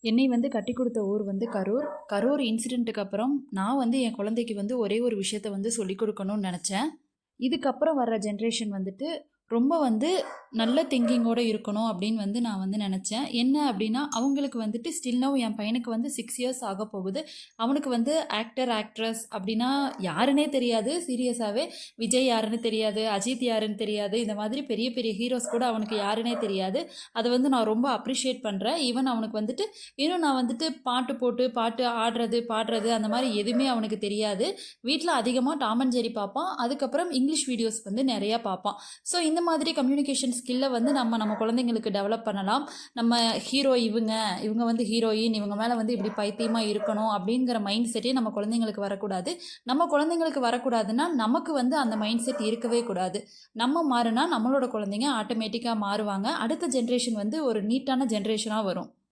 என்னை வந்து கட்டி கொடுத்த ஊர் வந்து கரூர். கரூர் இன்சிடெண்ட்டுக்கு அப்புறம் நான் வந்து என் குழந்தைக்கு வந்து ஒரே ஒரு விஷயத்த வந்து சொல்லிக் கொடுக்கணும்னு நினச்சேன். இதுக்கப்புறம் வர்ற ஜென்ரேஷன் வந்துட்டு ரொம்ப வந்து நல்ல திங்கிங்கோடு இருக்கணும் அப்படின்னு வந்து நான் வந்து நினச்சேன். என்ன அப்படின்னா அவங்களுக்கு வந்துட்டு ஸ்டில் நவ் என் பையனுக்கு வந்து சிக்ஸ் இயர்ஸ் ஆக போகுது. அவனுக்கு வந்து ஆக்டர் ஆக்ட்ரஸ் அப்படின்னா யாருன்னே தெரியாது. சீரியஸாகவே விஜய் யாருன்னு தெரியாது அஜித் யாருன்னு தெரியாது. இந்த மாதிரி பெரிய பெரிய ஹீரோஸ் கூட அவனுக்கு யாருன்னே தெரியாது. அதை வந்து நான் ரொம்ப அப்ரிஷியேட் பண்ணுறேன் ஈவன் அவனுக்கு வந்துட்டு இன்னும் நான் வந்துட்டு பாட்டு போட்டு பாட்டு ஆடுறது பாடுறது அந்த மாதிரி எதுவுமே அவனுக்கு தெரியாது. வீட்டில் அதிகமாக டாம் அண்ட் ஜெரி பார்ப்பான். அதுக்கப்புறம் இங்கிலீஷ் வீடியோஸ் வந்து நிறையா பார்ப்பான். ஸோ இந்த இந்த மாதிரி கம்யூனிகேஷன் ஸ்கில்லை வந்து நம்ம நம்ம குழந்தைங்களுக்கு டெவலப் பண்ணலாம். நம்ம ஹீரோ இவங்க இவங்க வந்து ஹீரோயின் இவங்க மேலே வந்து இப்படி பைத்தியமாக இருக்கணும் அப்படிங்கிற மைண்ட் செட்டே நம்ம குழந்தைங்களுக்கு வரக்கூடாது. நம்ம குழந்தைங்களுக்கு வரக்கூடாதுன்னா நமக்கு வந்து அந்த மைண்ட் செட் இருக்கவே கூடாது. நம்ம மாறினா நம்மளோட குழந்தைங்க ஆட்டோமேட்டிக்காக மாறுவாங்க. அடுத்த ஜென்ரேஷன் வந்து ஒரு நீட்டான ஜென்ரேஷனாக வரும்.